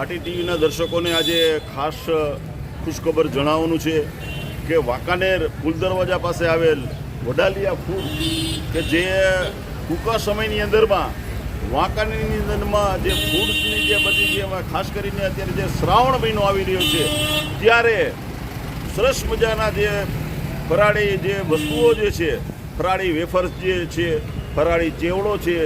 ભાટી ટીવીના દર્શકોને આજે ખાસ ખુશખબર જણાવવાનું છે કે વાંકાનેર પુલ દરવાજા પાસે આવેલ વડાલિયા ફૂડ કે જે ટૂંકા સમયની અંદરમાં વાંકાનેરની અંદરમાં જે ફૂડની જે બધી જે ખાસ કરીને અત્યારે જે શ્રાવણ મહિનો આવી રહ્યો છે, ત્યારે સરસ મજાના જે ફરાળી જે વસ્તુઓ જે છે, ફરાળી વેફર્સ જે છે, ફરાળી ચેવડો છે,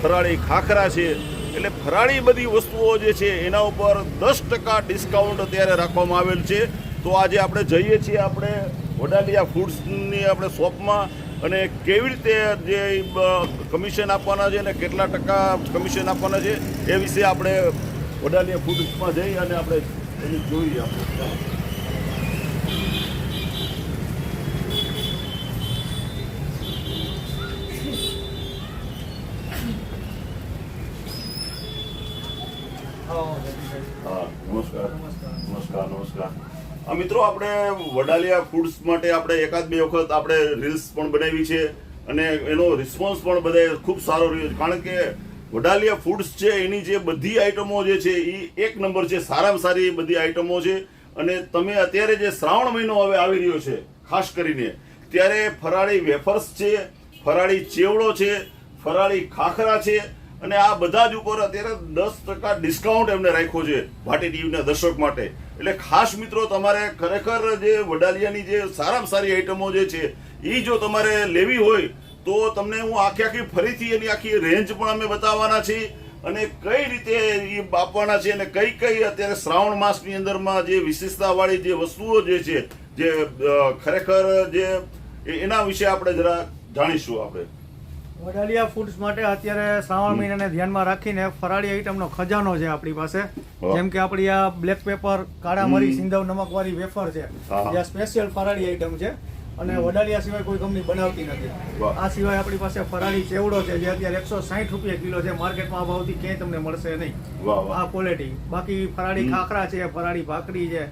ફરાળી ખાખરા છે એટલે ફરાળી બધી વસ્તુઓ જે છે, એના ઉપર દસ ટકા ડિસ્કાઉન્ટ અત્યારે રાખવામાં આવેલ છે. તો આજે આપણે જઈએ છીએ આપણે વડાલિયા ફૂડ્સની આપણે શોપમાં અને કેવી રીતે જે કમિશન આપવાના છે અને કેટલા ટકા કમિશન આપવાના છે, એ વિશે આપણે વડાલિયા ફૂડ્સમાં જઈ અને આપણે એની જોઈએ આપણે. હા નમસ્કાર. નમસ્કાર. નમસ્કાર આ મિત્રો આપણે વડાલિયા ફૂડ્સ માટે આપણે એકાદ બે વખત આપણે રીલ્સ પણ બનાવી છે અને એનો રિસ્પોન્સ પણ બધાએ ખૂબ સારો રહ્યો છે. કારણ કે વડાલિયા ફૂડ્સ છે એની જે બધી આઈટમો જે છે એ એક નંબર છે. સારામાં સારી બધી આઈટમો છે. અને તમે અત્યારે જે શ્રાવણ મહિનો હવે આવી રહ્યો છે ખાસ કરીને ત્યારે ફરાળી વેફર્સ છે ફરાળી ચેવડો છે ફરાળી ખાખરા છે અને આ બધા જ ઉપર અત્યારે દસ ટકા ડિસ્કાઉન્ટ એમને રાખ્યો છે ભાટી ટીવીના દર્શક માટે. એટલે ખાસ મિત્રો, તમારે ખરેખર જે વડાલિયાની જે સારામાં સારી આઈટમો જે છે એ જો તમારે લેવી હોય, તો તમને હું આખી આખી ફરીથી એની આખી રેન્જ પણ અમે બતાવવાના છીએ અને કઈ રીતે એ આપવાના છે અને કઈ કઈ અત્યારે શ્રાવણ માસની અંદરમાં જે વિશેષતાવાળી જે વસ્તુઓ જે છે, જે ખરેખર જે એના વિશે આપણે જરા જાણીશું આપણે. વડાલિયા ફૂડ્સ માટે અત્યારે શ્રાવણ મહિનાને ધ્યાનમાં રાખીને ફરાળી આઈટમનો ખજાનો છે આપણી પાસે. જેમ કે આપણી આ બ્લેક પેપર કાળા મરી સિંધવ નમક વાળી વેફર છે. જે સ્પેશિયલ ફરાળી આઈટમ છે. અને વડાલિયા સિવાય કોઈ કંપની બનાવતી નથી. આ સિવાય આપણી પાસે ફરાળી ચેવડો છે જે અત્યારે એકસો સાહીઠ રૂપિયા કિલો છે. માર્કેટમાં આ ભાવથી ક્યાંય તમને મળશે નહીં. આ ક્વોલિટી બાકી ફરાળી ખાખરા છે ફરાળી ભાખરી છે.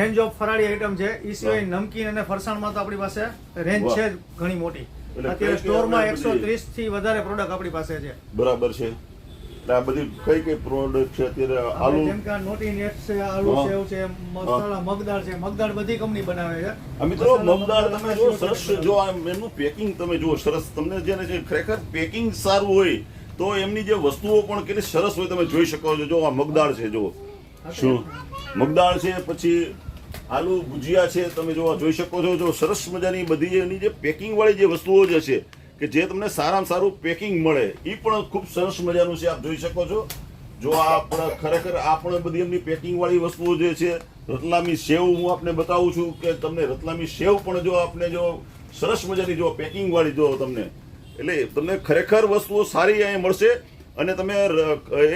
રેન્જ ઓફ ફરાળી આઈટમ છે. એ સિવાય નમકીન અને ફરસાણમાં તો આપણી પાસે રેન્જ છે જ ઘણી મોટી. અત્યારે સ્ટોરમાં એકસો ત્રીસથી વધારે પ્રોડક્ટ આપણી પાસે છે. બરાબર છે. આ બધી કઈ કઈ પ્રોડક્ટ છે અત્યારે? આલુ? જેમ કે નોટી નેટ છે આલુ સેવ છે મસાલા મગદાળ છે મગદાળ બધી કંપની બનાવે છે. આ મિત્રો મગદાળ તમે જો સરસ જો આ એનું પેકિંગ તમે જુઓ સરસ. તમને જેને જે ખરેખર પેકિંગ સારું હોય તો એમની જે વસ્તુઓ પણ કેટલી સરસ હોય તમે જોઈ શકો છો. જો આ મગદાળ છે જો શું? મગદાળ છે પછી આલુ ભુજિયા છે, તમે જો જોઈ શકો છો, જો સરસ મજાની બધી એની જે પેકિંગવાળી જે વસ્તુઓ જે છે કે જે તમને સારામાં સારું પેકિંગ મળે એ પણ ખૂબ સરસ મજાનું છે, આપ જોઈ શકો છો. જો આ પણ ખરેખર આ પણ બધી એમની પેકિંગ વાળી વસ્તુઓ જે છે, રતલામી સેવ હું આપને બતાવું છું કે તમને રતલામી સેવ પણ જો આપને જો સરસ મજાની જો પેકિંગ વાળી જો તમને, એટલે તમને ખરેખર વસ્તુઓ સારી અહીંયા મળશે. અને તમે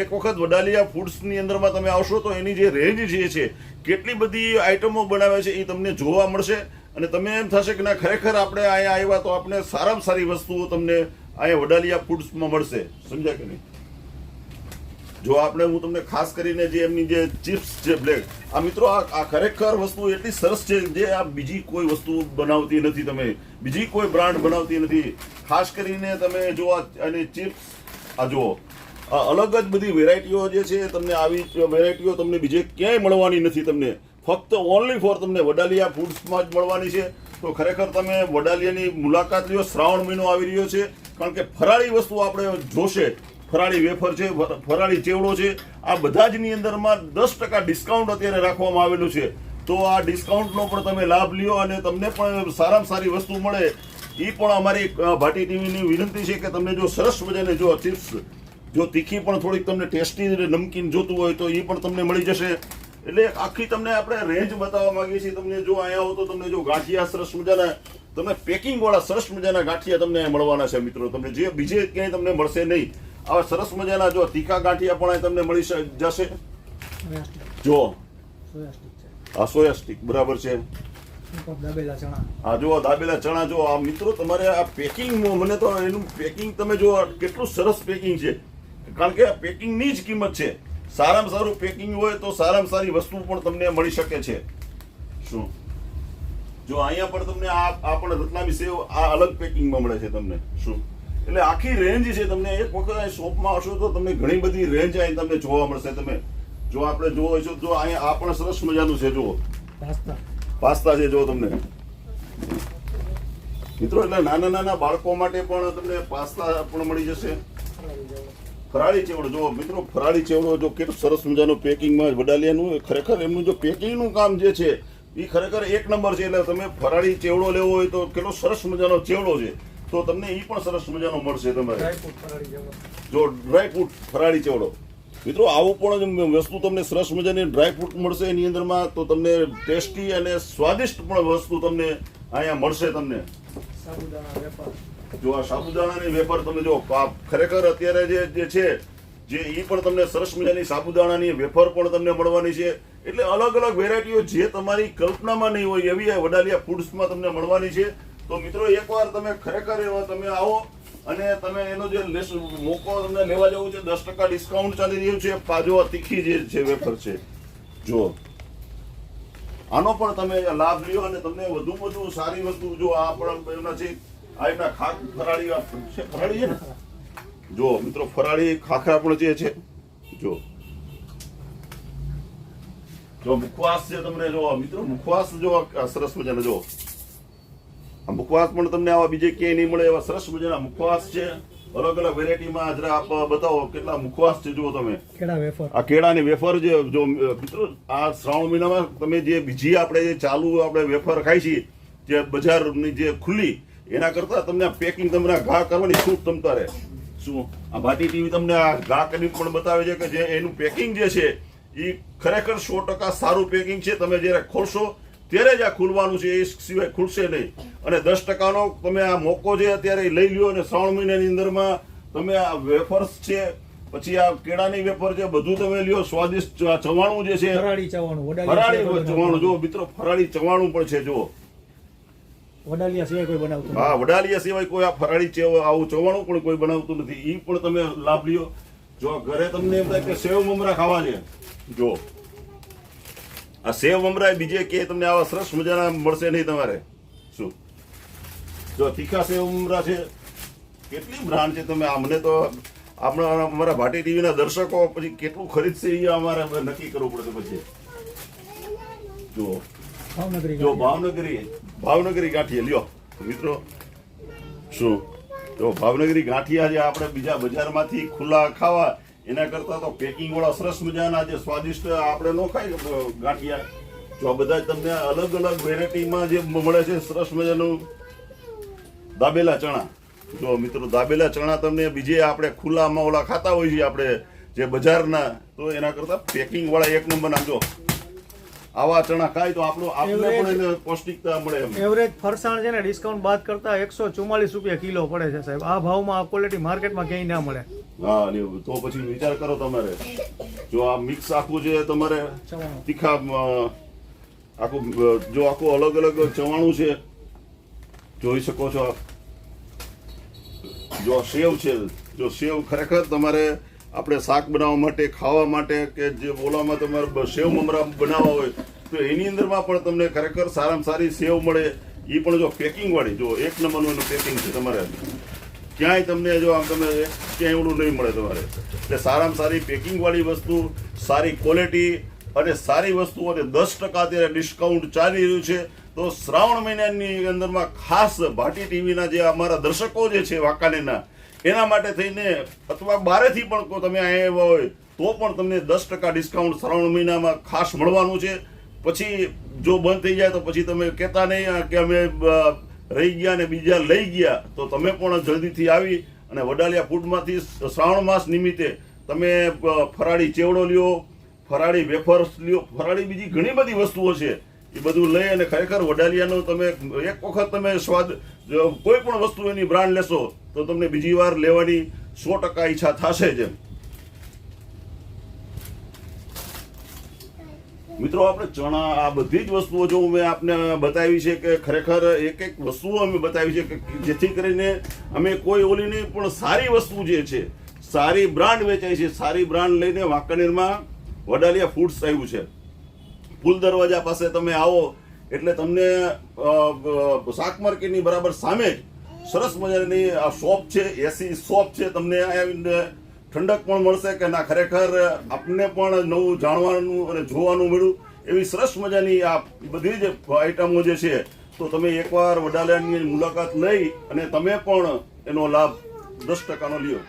એક વખત વડાલિયા ફૂડ્સની અંદરમાં તમે આવશો તો એની જે રેન્જ જે છે, કેટલી બધી આઈટમો બનાવે છે એ તમને જોવા મળશે. અને તમે એમ થશે કે ના, ખરેખર આપણે અહીંયા આવ્યા તો આપણે સારામાં સારી વસ્તુઓ તમને અહીંયા વડાલિયા ફૂડ્સમાં મળશે. સમજ્યા કે નહીં? જો આપણે, હું તમને ખાસ કરીને જે એમની જે ચિપ્સ છે બ્લેક આ મિત્રો, આ ખરેખર વસ્તુ એટલી સરસ છે જે આ બીજી કોઈ વસ્તુ બનાવતી નથી તમે. બીજી કોઈ બ્રાન્ડ બનાવતી નથી. ખાસ કરીને તમે જો આ આની ચિપ્સ, આ જુઓ અલગ જ બધી વેરાયટીઓ જે છે તમને આવી વેરાયટીઓ તમને બીજે ક્યાંય મળવાની નથી તમને. ફક્ત ઓનલી ફોર તમને વડાલિયા ફૂડ્સમાં જ મળવાની છે. તો ખરેખર તમે વડાલિયાની મુલાકાત લ્યો, શ્રાવણ મહિનો આવી રહ્યો છે. કારણ કે ફરાળી વસ્તુ આપણે જોશે. ફરાળી વેફર છે ફરાળી ચેવડો છે. આ બધા જની અંદરમાં દસ ટકા ડિસ્કાઉન્ટ અત્યારે રાખવામાં આવેલું છે. તો આ ડિસ્કાઉન્ટનો પણ તમે લાભ લ્યો અને તમને પણ સારામાં સારી વસ્તુ મળે. એ પણ અમારી ભાટી ટીવીની વિનંતી છે કે તમને જો સરસ મજાને જો ચિપ્સ જો તીખી પણ થોડીક તમને ટેસ્ટી નમકીન જોતું હોય તો એ પણ તમને મળી જશે. એટલે આખી તમને આપણે રેન્જ બતાવવા માંગીએ છીએ. તમને જો અહીંયા આવો તો તમને જો ગાંઠિયા સરસ મજાના તમને પેકિંગવાળા સરસ મજાના ગાંઠિયા તમને મળવાના છે મિત્રો. તમને જે બીજે ક્યાંય તમને મળશે નહીં. આવા સરસ મજાના જો તીખા ગાંઠિયા પણ તમને મળી જશે. જો. આ સોયા સ્ટીક બરાબર છે? આ જો દાબેલા ચણા જો આ મિત્રો તમારે આ પેકિંગ મને તો એનું પેકિંગ તમે જો કેટલું સરસ પેકિંગ છે. કારણ કે પેકિંગની જ કિંમત છે. સારામાં સારું પેકિંગ હોય તો સારામાં સારી વસ્તુ પણ તમને મળી શકે છે. શું? જો અહીંયા પણ તમને આ આ પણ રતલામી સેવ આ અલગ પેકિંગમાં મળે છે તમને. શું? એટલે આખી રેન્જ છે તમને. એક વખત શોપમાં આવશો તો તમને ઘણી બધી રેન્જ અહીં તમને જોવા મળશે તમે. જો આપણે જોવો છો જો અહીંયા આ પણ સરસ મજાનું છે જુઓ. પાસ્તા. પાસ્તા છે જો તમને. મિત્રો એટલે નાના નાના બાળકો માટે પણ તમને પાસ્તા પણ મળી જશે. ફરાળી ચેવડો જો મિત્રો ફરાળી ચેવડો જો કેટલો સરસ મજાનો પેકિંગમાં વડાલિયાનું ખરેખર એમનું જો પેકિંગનું કામ જે છે એ ખરેખર એક નંબર છે. એટલે તમે ફરાળી ચેવડો લેવો હોય તો કેટલો સરસ મજાનો ચેવડો છે. તો તમને એ પણ સરસ મજાનો મળશે તમારે. જો ડ્રાયફ્રૂટ ફરાળી ચેવડો. મિત્રો આવું પણ વસ્તુ તમને સરસ મજાની ડ્રાયફ્રૂટ મળશે એની અંદરમાં. તો તમને ટેસ્ટી અને સ્વાદિષ્ટ પણ વસ્તુ તમને અહીંયા મળશે તમને. જો આ સાબુદાણાની વેપાર તમે જો ખરેખર અત્યારે જે જે છે, જે એ પણ તમને સરસ મજાની સાબુદાણાની વેફર પણ તમને મળવાની છે. એટલે અલગ અલગ વેરાયટીઓ જે તમારી કલ્પનામાં નહીં હોય એવી વડાલિયા ફૂડ્સમાં તમને મળવાની છે. તો મિત્રો, એકવાર તમે ખરેખર એવા તમે આવો અને તમે એનો જે મોકો, તમને લેવા જવું છે, દસ ટકા ડિસ્કાઉન્ટ ચાલી રહ્યું છે. પાજો તીખી જે છે વેફર છે. જો આનો પણ તમે લાભ લ્યો અને તમને વધુ વધુ સારી વસ્તુ જો આ પણ એમના છે આ એમના ખાક ફરાળી ફરાળી છે ને? જો મિત્રો, ફરાળી ખાખરા પણ જે છે, જો. જો મુખવાસ છે તમને જો, મિત્રો, મુખવાસ જો સરસ મજાના જો. આ મુખવાસ પણ તમને આવા બીજે ક્યાંય નહીં મળે એવા સરસ મજાના મુખવાસ છે. અલગ અલગ વેરાયટીમાં જરા આપ બતાવો કેટલા મુખવાસ છે જુઓ તમે. કેળા વેફર. આ કેળાની વેફર જે જો મિત્રો આ શ્રાવણ મહિનામાં તમે જે બીજી આપણે જે ચાલુ આપણે વેફર ખાઈ છીએ જે બજારની જે ખુલ્લી એના કરતાં તમને પેકિંગ તમને ઘા કરવાની શું તમતા રહે. શું? આ ભાટી ટીવી તમને આ ઘા કરી પણ બતાવે છે કે જે એનું પેકિંગ જે છે એ ખરેખર સો ટકા સારું પેકિંગ છે. તમે જ્યારે ખોલશો ત્યારે જ આ ખુલવાનું છે એ સિવાય ખુલશે નહીં. અને દસ ટકાનો તમે આ મોકો છે અત્યારે લઈ લ્યો અને શ્રાવણ મહિનાની અંદરમાં તમે આ વેફર્સ છે પછી આ કેળાની વેફર છે બધું તમે લ્યો સ્વાદિષ્ટ ચવાણું જે છે ફરાળી ચવાણું જો મિત્રો ફરાળી ચવાણું પણ છે જો. વડાલિયા સિવાય કોઈ બનાવતું હા વડાલિયા સિવાય કોઈ આ ફરાળી આવું ચવાણું પણ કોઈ બનાવતું નથી. એ પણ તમે લાભ લ્યો. જો ઘરે તમને એમ થાય કે સેવ મમરા ખાવા છે જો. આ સેવ મમરા બીજે કે તમને આવા સરસ મજાના મળશે નહીં તમારે? શું? જો તીખા સેવ મમરા છે કેટલી બ્રાન્ડ છે તમે? અમને તો આપણા અમારા ભાટી ટીવીના દર્શકો પછી કેટલું ખરીદશે એ અમારે નક્કી કરવું પડશે પછી. જુઓ. ભાવનગરી જો ભાવનગરી ભાવનગરી ગાંઠિયા લ્યો. મિત્રો શું? જો ભાવનગરી ગાંઠિયા જે આપણે બીજા બજારમાંથી ખુલ્લા ખાવા એના કરતાં તો પેકિંગ વાળા સરસ મજાના જે સ્વાદિષ્ટ આપણે ન ખાય ગાંઠિયા. જો બધા તમને અલગ અલગ વેરાયટીમાં જે મળે છે, સરસ મજાનું દાબેલા ચણા. જો મિત્રો, દાબેલા ચણા તમને બીજે આપણે ખુલ્લામાં ઓલા ખાતા હોય છે આપણે જે બજારના, તો એના કરતાં પેકિંગ વાળા એક નંબર નાખજો આવા ચણા ખાય તો આપણું આપણે પણ એને પૌષ્ટિકતા મળે એમ. એવરેજ ફરસાણ છે ને ડિસ્કાઉન્ટ બાદ કરતા એકસો ચુમ્માલીસ રૂપિયા કિલો પડે છે સાહેબ. આ ભાવમાં આ ક્વોલિટી માર્કેટમાં ક્યાંય ના મળે. હા ને તો પછી વિચાર કરો તમારે. જો આ મિક્સ આખું છે તમારે તીખા આખું જો આખું અલગ અલગ ચવાણું છે જોઈ શકો છો આપ. જો સેવ છે જો સેવ ખરેખર તમારે આપણે શાક બનાવવા માટે ખાવા માટે કે જે ઓલામાં તમારે સેવ મમરા બનાવવા હોય તો એની અંદરમાં પણ તમને ખરેખર સારામાં સારી સેવ મળે એ પણ જો પેકિંગવાળી જો એક નંબરનું એનું પેકિંગ છે તમારે. ક્યાંય તમને જો આમ તમે ક્યાંય એવડું નહીં મળે તમારે. એટલે સારામાં સારી પેકિંગવાળી વસ્તુ, સારી ક્વોલિટી અને સારી વસ્તુ અને દસ ટકા અત્યારે ડિસ્કાઉન્ટ ચાલી રહ્યું છે. તો શ્રાવણ મહિનાની અંદરમાં ખાસ ભાટી ટીવીના જે અમારા દર્શકો જે છે વાંકાનેરના, એના માટે થઈને અથવા બારેથી પણ તમે અહીંયા આવ્યા હોય, તો પણ તમને દસ ટકા ડિસ્કાઉન્ટ શ્રાવણ મહિનામાં ખાસ મળવાનું છે. પછી જો બંધ થઈ જાય તો પછી તમે કહેતા નહીં કે અમે રહી ગયા ને બીજા લઈ ગયા, તો તમે પણ જલ્દીથી આવી અને વડાલિયા ફૂડમાંથી શ્રાવણ માસ નિમિત્તે તમે ફરાળી ચેવડો લ્યો, ફરાળી વેફર્સ લ્યો, ફરાળી બીજી ઘણી બધી વસ્તુઓ છે. એ બધું લઈ અને ખરેખર વડાલિયાનો તમે એક વખત તમે સ્વાદ કોઈ પણ વસ્તુ એની બ્રાન્ડ લેશો, તો તમને બીજી વાર લેવાની સો ટકા ઈચ્છા થશે જ એમ. મિત્રો, આપણે ચણા, આ બધી જ વસ્તુઓ જો મેં આપને બતાવી છે કે ખરેખર એક એક વસ્તુઓ અમે બતાવી છે કે જેથી કરીને અમે કોઈ ઓલી નહીં પણ સારી વસ્તુ જે છે, સારી બ્રાન્ડ વેચાય છે, સારી બ્રાન્ડ લઈને વાંકાનેરમાં વડાલિયા ફૂડ્સ આવ્યું છે. ફૂલ દરવાજા પાસે તમે આવો, એટલે તમને શાક માર્કેટની બરાબર સામે જ સરસ મજાની આ શોપ છે, એસી શોપ છે, તમને આવીને ઠંડક પણ મળશે કે ના, ખરેખર આપને પણ નવું જાણવાનું અને જોવાનું મળ્યું. એવી સરસ મજાની આ બધી જ આઈટમો જે છે, તો તમે એકવાર વડાલયાની મુલાકાત લઈ અને તમે પણ એનો લાભ દસ ટકાનો લ્યો.